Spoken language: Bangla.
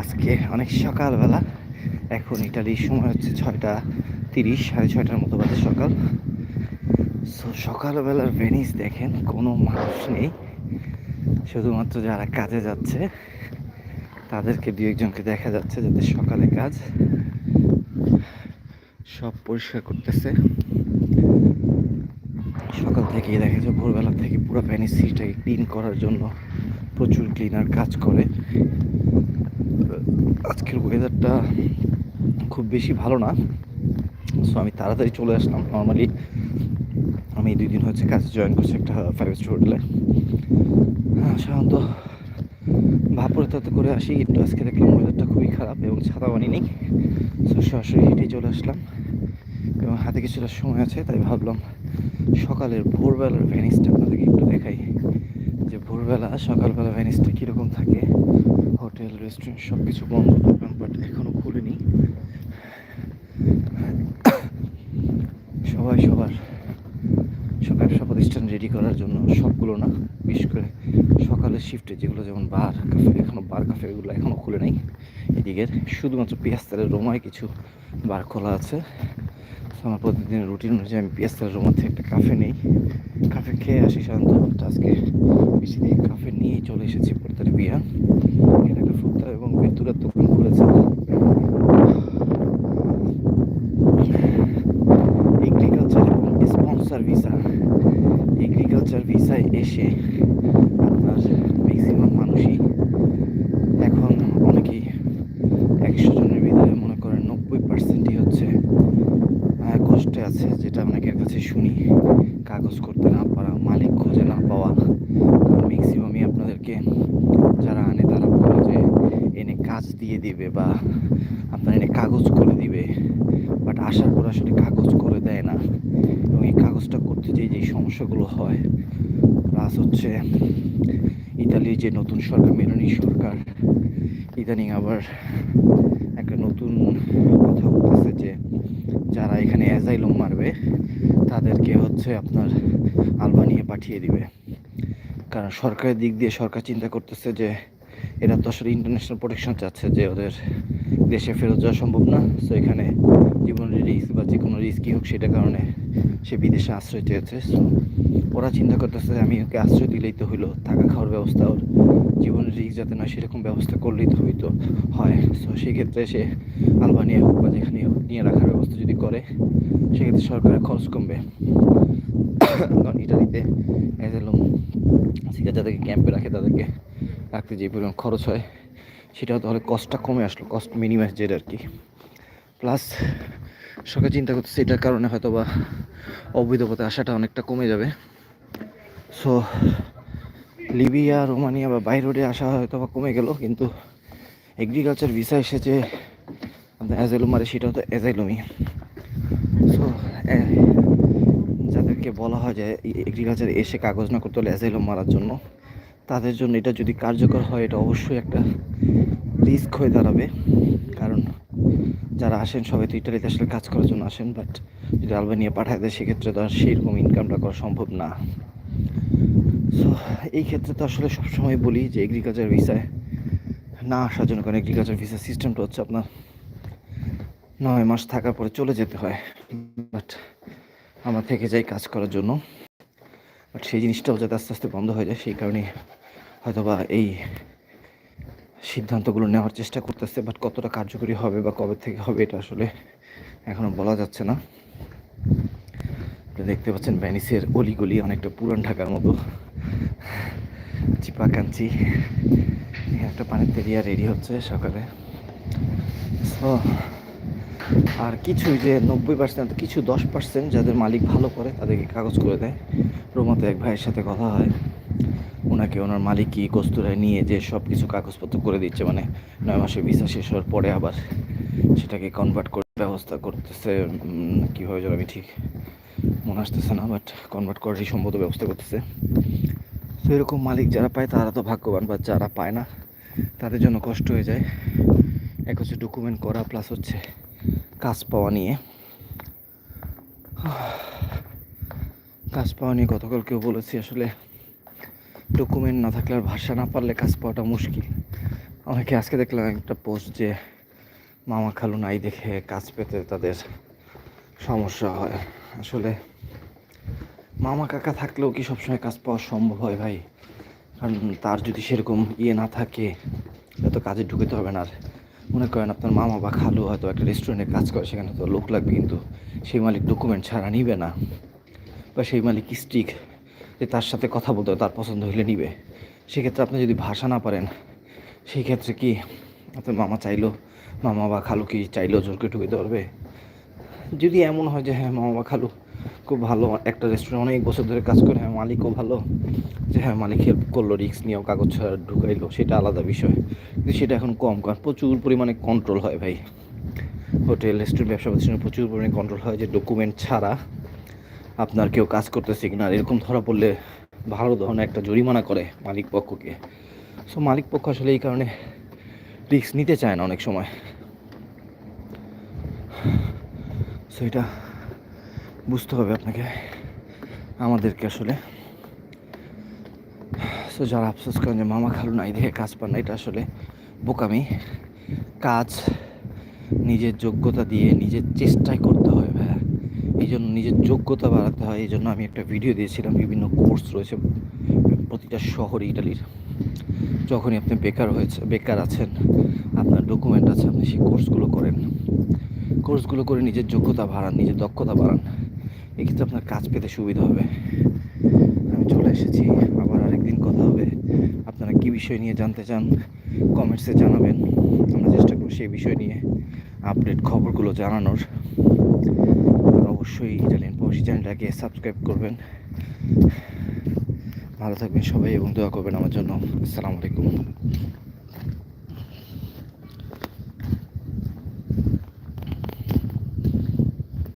আজকে অনেক সকালবেলা। এখন ইটালির সময় হচ্ছে ছয়টা তিরিশ, সাড়ে ছয়টার মতো বাজে সকাল। সো সকালবেলার ভেনিস দেখেন, কোনো মানুষ নেই। শুধুমাত্র যারা কাজে যাচ্ছে, তাদেরকে দু একজনকে দেখা যাচ্ছে যাদের সকালে কাজ সব পরিষ্কার করতেছে। সকাল থেকেই দেখা যায় ভোরবেলা থেকে পুরো ভ্যানিস সিটিটাকে ক্লিন করার জন্য প্রচুর ক্লিনার কাজ করে। আজকের ওয়েদারটা খুব বেশি ভালো না। সো আমি তাড়াতাড়ি চলে আসলাম। নর্মালি আমি দুই দিন হচ্ছে কাজে জয়েন করছি একটা ফাইভ স্টার হোটেলে সাধারণত ভাপরে তাতে করে আসি, কিন্তু আজকে দেখলাম ওয়েদারটা খুবই খারাপ এবং ছাতা বানি নেই সো সরাসরি হেঁটে চলে আসলাম। এবং হাতে কিছুটা সময় আছে, তাই ভাবলাম সকালের ভোরবেলার ভ্যানিসটা আপনাদেরকে একটু দেখাই। ভোরবেলা, সকালবেলা ভ্যানিসটা কীরকম থাকে? হোটেল, রেস্টুরেন্ট সব কিছু বন্ধ দোকান বাট এখনও খুলেনি। সবাই সবার, সব ব্যবসা প্রতিষ্ঠান রেডি করার জন্য সবগুলো না, বিশেষ করে সকালের শিফটে যেগুলো যেমন বার কাফে এখনও বার কাফে এগুলো এখনও খুলে নেই। এদিকের শুধুমাত্র পেঁয়াজতারের রোমায় কিছু বার খোলা আছে। আমার প্রতিদিনের রুটিন অনুযায়ী আমি পেঁয়াজতারের তেলের থেকে একটা কাফে নেই। কাফে খেয়ে আসি সাধারণত। আজকে বেশি দিয়ে কাফে নিয়ে চলে এসেছি। পড়তার বিয়া। এখানে একটা ফুটতা এবং বেতুরার দোকান খুলেছে এগ্রিকালচার এবং স্পন্সার ভিসা এগ্রিকালচার ভিসায় এসে আপনার ম্যাক্সিমাম মানুষই এখন অনেকেই একশো জনের ভিতরে মনে করেন নব্বই পার্সেন্টই হচ্ছে আহ, কষ্টে আছে যেটা অনেকের কাছে শুনি কাগজ করতে না পারা মালিক খুঁজে না পাওয়া ম্যাক্সিমামই আপনাদেরকে যারা আনে তারা বলে যে এনে কাজ দিয়ে দিবে বা আপনার এনে কাগজ করে দিবে। বাট আসার পর আসলে কাগজ করে দেয় না। এবং এই কাগজটা করতে যেয়ে যে সমস্যাগুলো হয়, প্লাস হচ্ছে ইতালির যে নতুন সরকার মেলোনি সরকার, ইদানিং আবার একটা নতুন কথা বলতেছে যে যারা এখানে অ্যাজাইলম মারবে, তাদেরকে হচ্ছে আপনার আলবানিয়ে পাঠিয়ে দিবে। কারণ সরকারের দিক দিয়ে সরকার চিন্তা করতেছে যে এরা তো আসলে ইন্টারন্যাশনাল প্রোটেকশন চাচ্ছে যে ওদের দেশে ফেরত যাওয়া সম্ভব না। সো এখানে জীবনের রিস্ক বা যে কোনো রিস্কই হোক সেটা কারণে সে বিদেশে আশ্রয় চেয়েছে। ওরা চিন্তা করতেছে আমি ওকে আশ্রয় দিলেই তো হইল, থাকা খাওয়ার ব্যবস্থা ওর জীবনের রিস্ক যাতে না সেরকম ব্যবস্থা করলেই তো হইতো, হয়। সো সেক্ষেত্রে সে আলবানিয়া হোক বা যেখানে হোক নিয়ে রাখার ব্যবস্থা যদি করে, সেক্ষেত্রে সরকারের খরচ কমবে। কারণ ইটালিতে অ্যাজেলম সিগা যাদেরকে ক্যাম্পে রাখে তাদেরকে রাখতে যে পরিমাণ খরচ হয়, সেটাও তাহলে কস্টটা কমে আসলো কস্ট মিনিমাইজ যেটা আর কি। প্লাস সরকার চিন্তা করতেছে এটার কারণে হয়তো বা অবৈধ পথে আসাটা অনেকটা কমে যাবে। সো লিবিয়া, রোমানিয়া বা বাইরোডে আসা হয়তো বা কমে গেল, কিন্তু এগ্রিকালচার ভিসা এসেছে, আপনার অ্যাজাইলুম মারে সেটাও তো অ্যাজাইলুমই সো যাদেরকে বলা হয় যে এগ্রিকালচার এসে কাগজ না করতে হলে অ্যাজাইলুম মারার জন্য তাদের জন্য এটা যদি কার্যকর হয়, এটা অবশ্যই একটা রিস্ক হয়ে দাঁড়াবে। কারণ যারা আসেন, সবাই তো ইটালিতে আসলে কাজ করার জন্য আসেন বাট যদি আলবানিয়া পাঠায় দেয় সেক্ষেত্রে তো আর সেরকম ইনকামটা করা সম্ভব না। সো এই ক্ষেত্রে তো আসলে সবসময় বলি যে এগ্রিকালচার ভিসায় না আসার জন্য, কারণ এগ্রিকালচার ভিসা সিস্টেমটা হচ্ছে আপনার নয় মাস থাকার পরে চলে যেতে হয়। বাট আমরা থেকে যাই কাজ করার জন্য। বাট সেই জিনিসটাও যাতে আস্তে আস্তে বন্ধ হয়ে যায়, সেই কারণে হয়তোবা এই সিদ্ধান্তগুলো নেওয়ার চেষ্টা করতেছে বাট কতটা কার্যকরী হবে বা কবে থেকে হবে এটা আসলে এখনও বলা যাচ্ছে না। দেখতে পাচ্ছেন ভ্যানিসের অলিগলি অনেকটা পুরান ঢাকার মতো। চিপাকাঞ্চি এখানে একটা পানির তেরিয়া রেডি হচ্ছে সকালে। সো আর কিছু যে নব্বই পার্সেন্ট কিছু দশ পার্সেন্ট যাদের মালিক ভালো করে তাদেরকে কাগজ করে দেয়। রোমাতে এক ভাইয়ের সাথে কথা হয়। ওনাকে ওনার মালিকই কস্তুরায় নিয়ে যে সব কিছু কাগজপত্র করে দিচ্ছে মানে নয় মাসের ভিসা শেষ হওয়ার পরে আবার সেটাকে কনভার্ট করে ব্যবস্থা করতেছে কীভাবে যেন আমি ঠিক মনে আসতেছে না বাট কনভার্ট করারই সম্ভবত ব্যবস্থা করতেছে। তো এরকম মালিক যারা পায়, তারা তো ভাগ্যবান বা যারা পায় না, তাদের জন্য কষ্ট হয়ে যায়। এক হচ্ছে ডকুমেন্ট করা প্লাস হচ্ছে কাজ পাওয়া নিয়ে। কাজ পাওয়া নিয়ে গতকাল কেউ বলেছি আসলে। ডকুমেন্ট না থাকলে আর ভাষা না পারলে কাজ পাওয়াটা মুশকিল। অনেকে আজকে দেখলাম একটা পোস্ট যে মামা খালু নাই দেখে কাজ পেতে তাদের সমস্যা হয়। আসলে মামা কাকা থাকলেও কি সবসময় কাজ পাওয়া সম্ভব হয় ভাই? কারণ তার যদি সেরকম ইয়ে না থাকে এত কাজে ঢুকেতে হবে না। আর মনে করেন আপনার মামা বা খালু হয়তো একটা রেস্টুরেন্টে কাজ করে, সেখানে তো লোক লাগবে, কিন্তু সেই মালিক ডকুমেন্ট ছাড়া নিবে না। বা সেই মালিক স্ট্রিক যে তার সাথে কথা বলতে তার পছন্দ হলে নিবে। সেক্ষেত্রে আপনি যদি ভাষা না পারেন সেই ক্ষেত্রে কি আপনার মামা চাইলো, মামা বা খালু কি চাইলেও জোরকে ঢুকে পারবে? যদি এমন হয় যে হ্যাঁ মামা বা খালু খুব ভালো, একটা রেস্টুরেন্ট অনেক বছর ধরে কাজ করে হ্যাঁ মালিকও ভালো, যে হ্যাঁ মালিক হেল্প করল রিক্স নিয়েও কাগজ ছাড়া ঢুকাইলো, সেটা আলাদা বিষয়। কিন্তু সেটা এখন কম, কারণ প্রচুর পরিমাণে কন্ট্রোল হয় ভাই। হোটেল রেস্টুরেন্ট ব্যবসা প্রতিষ্ঠানে প্রচুর পরিমাণে কন্ট্রোল হয় যে ডকুমেন্ট ছাড়া আপনার কেউ কাজ করতেছে কিনা, এরকম ধরা পড়লে ভালো ধরনের একটা জরিমানা করে মালিক পক্ষকে। সো মালিক পক্ষ আসলে এই কারণে রিস্ক নিতে চায় না অনেক সময়। সো এটা বুঝতে হবে আপনাকে, আমাদেরকে আসলে। সো যারা আফসোস করেন যে মামা খালু নাই, দেখে কাজ পান না, এটা আসলে বোকামি। কাজ নিজের যোগ্যতা দিয়ে নিজের চেষ্টায় করতে হয়। এই জন্য নিজের যোগ্যতা বাড়াতে হয় এই জন্য আমি একটা ভিডিও দিয়েছিলাম, বিভিন্ন কোর্স রয়েছে প্রতিটা শহরে ইটালির। যখনই আপনি বেকার হয়েছে, বেকার আছেন, আপনার ডকুমেন্ট আছে, আপনি সেই কোর্সগুলো করেন। কোর্সগুলো করে নিজের যোগ্যতা বাড়ান, নিজের দক্ষতা বাড়ান। এক্ষেত্রে আপনার কাজ পেতে সুবিধা হবে। আমি চলে এসেছি, আবার আরেকদিন কথা হবে। আপনারা কী বিষয় নিয়ে জানতে চান কমেন্টসে জানাবেন। আমরা চেষ্টা করব সেই বিষয় নিয়ে আপডেট খবরগুলো জানানোর। অবশ্যই ইটালিয়ান প্রবাসী চ্যানেলটাকে সাবস্ক্রাইব করবেন। ভালো থাকবেন সবাই এবং দোয়া করবেন আমার জন্য। আসসালামু আলাইকুম।